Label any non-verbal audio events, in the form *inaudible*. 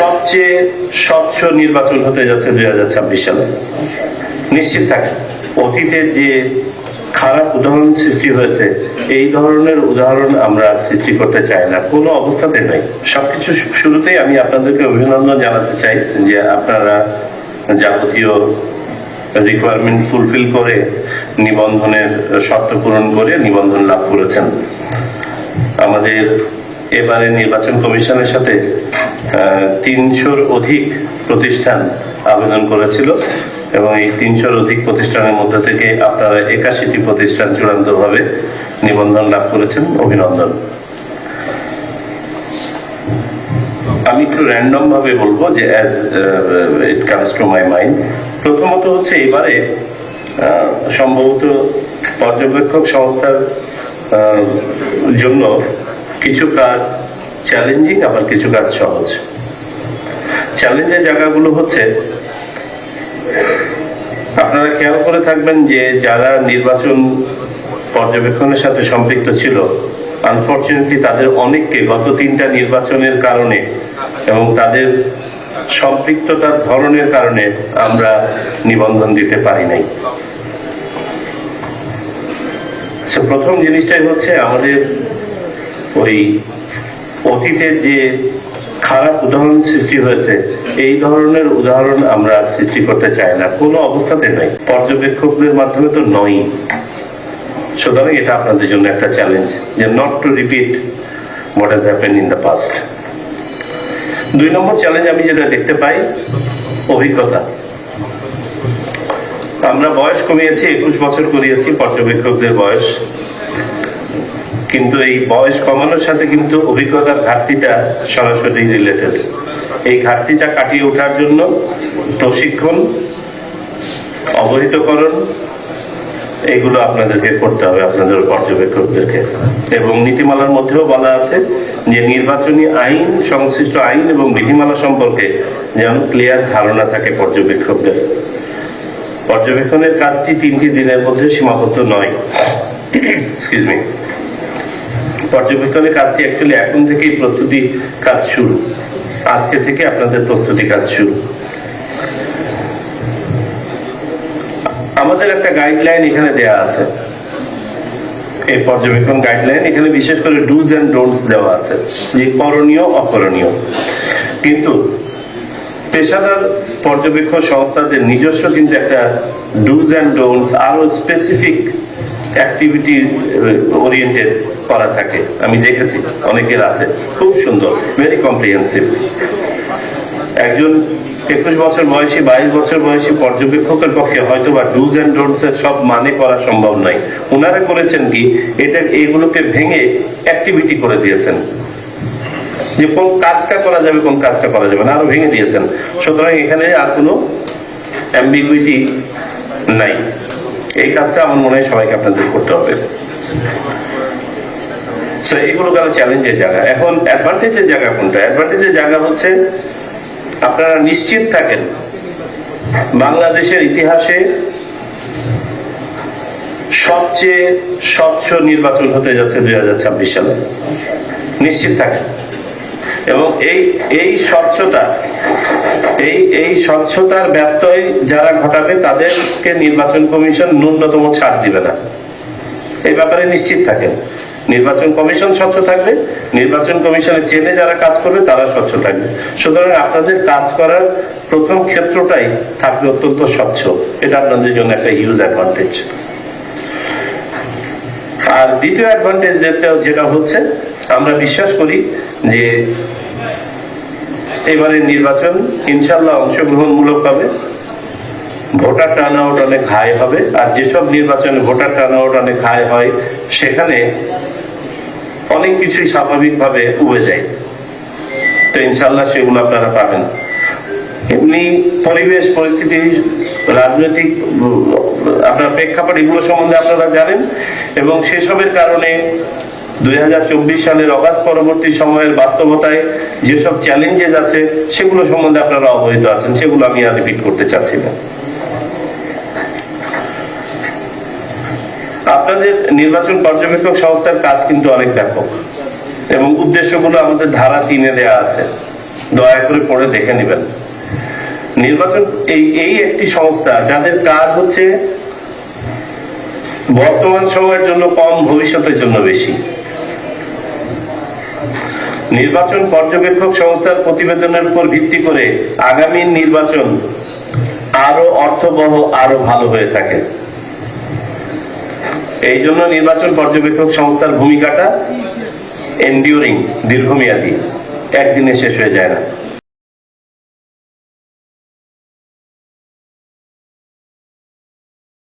সবচেয়ে স্বচ্ছ নির্বাচন হতে যাচ্ছে দুই হাজার ছাব্বিশ সালে। নিশ্চিত থাকে অতীতের যে খারাপ উদাহরণ সৃষ্টি হয়েছে, এই ধরনের উদাহরণ আমরা সৃষ্টি করতে চাই না। কোনো অবস্থাতে নয় সবকিছু শুরুতেই আমি আপনাদেরকে অভিনন্দন জানাতে চাই যে আপনারা যাবতীয় রিকোয়ারমেন্ট ফুলফিল করে নিবন্ধনের শর্ত পূরণ করে নিবন্ধন লাভ করেছেন। আমাদের এবারে নির্বাচন কমিশনের সাথে তিনশোর অধিক প্রতিষ্ঠান আবেদন করেছিল এবং এই তিনশোর অধিক প্রতিষ্ঠানের মধ্যে থেকে আপনারা একাশিটি প্রতিষ্ঠান চূড়ান্তভাবে নিবন্ধন লাভ করেছেন। অভিনন্দন। আমি একটু র্যান্ডম ভাবে বলব যে as it comes to my mind প্রথমত হচ্ছে এবারে সম্ভবত পর্যবেক্ষক সংস্থার জন্য কিছু কাজ চ্যালেঞ্জিং আবার কিছু কাজ সহজ। চ্যালেঞ্জের জায়গাগুলো হচ্ছে, আপনারা খেয়াল করে থাকবেন যে যারা নির্বাচন পর্যবেক্ষণের সাথে সম্পৃক্ত ছিল আনফর্চুনেটলি তাদের অনেককে গত তিনটা নির্বাচনের কারণে এবং তাদের সম্পৃক্ততার ধরনের কারণে আমরা নিবন্ধন দিতে পারি নাই। প্রথম জিনিসটাই হচ্ছে আমাদের ওই অতীতের যে খারাপ উদাহরণ সৃষ্টি হয়েছে, এই ধরনের উদাহরণ আমরা সৃষ্টি করতে চাই না। কোনো অবস্থাতে নয় পর্যবেক্ষকদের মাধ্যমে তো নয়। সুতরাং এটা আপনাদের জন্য একটা চ্যালেঞ্জ যে not to repeat what has happen in the past দুই নম্বর চ্যালেঞ্জ আমি যেটা দেখতে পাই, অভিজ্ঞতা। আমরা বয়স কমিয়েছি, একুশ বছর করিয়েছি, পর্যবেক্ষকদের বয়স। কিন্তু এই বয়স কমানোর সাথে কিন্তু অভিজ্ঞতার ঘাটতিটা সরাসরি রিলেটেড এই ঘাটতিটা কাটিয়ে ওঠার জন্য প্রশিক্ষণ, অবহিতকরণ, এগুলো আপনাদেরকে করতে হবে, আপনাদের পর্যবেক্ষকদেরকে। এবং নীতিমালার মধ্যেও বলা আছে যে নির্বাচনী আইন, সংশ্লিষ্ট আইন এবং বিধিমালা সম্পর্কে যেন ক্লিয়ার ধারণা থাকে পর্যবেক্ষকদের। পর্যবেক্ষণের কাজটি তিনটি দিনের মধ্যে সীমাবদ্ধ নয়। *coughs* পর্যবেক্ষণের কাজটি অ্যাকচুয়ালি এখন থেকেই প্রস্তুতি কাজ শুরু। আজকে থেকে আপনাদের প্রস্তুতি কাজ শুরু। আমাদের একটা গাইডলাইন এখানে দেয়া আছে। এই পর্যবেক্ষণ গাইডলাইন এখানে বিশেষ করে ডুজ এন্ড ডোন্টস দেওয়া আছে, যে করণীয়, অকরণীয়। কিন্তু পেশাদার পর্যবেক্ষণ সংস্থাদের নিজস্ব কিন্তু একটা ডুজ অ্যান্ড ডোন্টস আরও স্পেসিফিক অ্যাক্টিভিটি ওরিয়েন্টেড করা থাকে। আমি দেখেছি, অনেকের আছে। খুব সুন্দর ভেরি কম্প্রিহেন্সিভ একজন একুশ বছর বয়সী, বাইশ বছর বয়সী পর্যবেক্ষকের পক্ষে হয়তো বা ডুজ অ্যান্ড ডোন্টস এর সব মানে করা সম্ভব নয়। ওনারা করেছেন কি, এটা, এগুলোকে ভেঙে অ্যাক্টিভিটি করে দিয়েছেন। যে কোন কাজটা করা যাবে, কোন কাজটা করা যাবে না, আরও ভেঙে দিয়েছেন। সুতরাং এখানে আর কোনো অ্যাম্বিগুইটি নাই। এই কাজটা আমার মনে হয় সবাইকে আপনাদের করতে হবে। So, এগুলো গেল চ্যালেঞ্জের জায়গা। এখন অ্যাডভান্টেজের জায়গা কোনটা? অ্যাডভান্টেজের জায়গা হচ্ছে আপনারা নিশ্চিত থাকেন বাংলাদেশের ইতিহাসে সবচেয়ে স্বচ্ছ নির্বাচন হতে যাচ্ছে দুই হাজার ছাব্বিশ সালে। নিশ্চিত থাকেন। এবং এই এই স্বচ্ছতা, এই এই স্বচ্ছতার ব্যত্যয় যারা ঘটাবে তাদেরকে নির্বাচন কমিশন ন্যূনতম ছাড় দিবে না। এই ব্যাপারে নিশ্চিত থাকেন। নির্বাচন কমিশন স্বচ্ছ থাকবে, নির্বাচন কমিশনের চেনে যারা কাজ করবে তারা স্বচ্ছ থাকবে। সুতরাং আপনাদের কাজ করার প্রথম ক্ষেত্রটাই থাকবে অত্যন্ত স্বচ্ছ। এটা আপনাদের জন্য একটা হিউজ অ্যাডভান্টেজ আর দ্বিতীয় অ্যাডভান্টেজ যেটা হচ্ছে, আমরা বিশ্বাস করি যে এবারে নির্বাচন ইনশাল্লাহ অংশগ্রহণমূলক হবে। ভোটার টার্ন আউট অনেক হাই হবে, আর যেসব নির্বাচনে ভোটার টার্ন আউট অনেক হাই হয়, সেখানে অনেক কিছুই স্বাভাবিকভাবে উবে যায়। তো ইনশাল্লাহ সেগুলো আপনারা পাবেন। এমনি পরিবেশ, পরিস্থিতি রাজনৈতিক আপনার প্রেক্ষাপট এগুলো সম্বন্ধে আপনারা জানেন, এবং সেসবের কারণে দুই সালের অগাস্ট পরবর্তী সময়ের বাস্তবতায় যেসব চ্যালেঞ্জেস আছে, সেগুলো সম্বন্ধে আপনারা অবহিত আছেন, সেগুলো আমি আর রিপিট করতে চাচ্ছি না। আপনাদের নির্বাচন পর্যবেক্ষক সংস্থার কাজ কিন্তু অনেক ব্যাপক, এবং উদ্দেশ্যগুলো আমাদের ধারা তিনে দেয়া আছে। দয়া করে পড়ে দেখে নেবেন। নির্বাচন, এই এই একটি সংস্থা, যাদের কাজ হচ্ছে বর্তমান সময়ের জন্য কম, ভবিষ্যতের জন্য বেশি। নির্বাচন পর্যবেক্ষক সংস্থার প্রতিবেদনের উপর ভিত্তি করে আগামী নির্বাচন আরও অর্থবহ, আরও ভালো হয়ে থাকে। এই জন্য নির্বাচন পর্যবেক্ষক সংস্থার ভূমিকাটা এন্ডিউরিং দীর্ঘমেয়াদী। একদিনে শেষ হয়ে যায় না।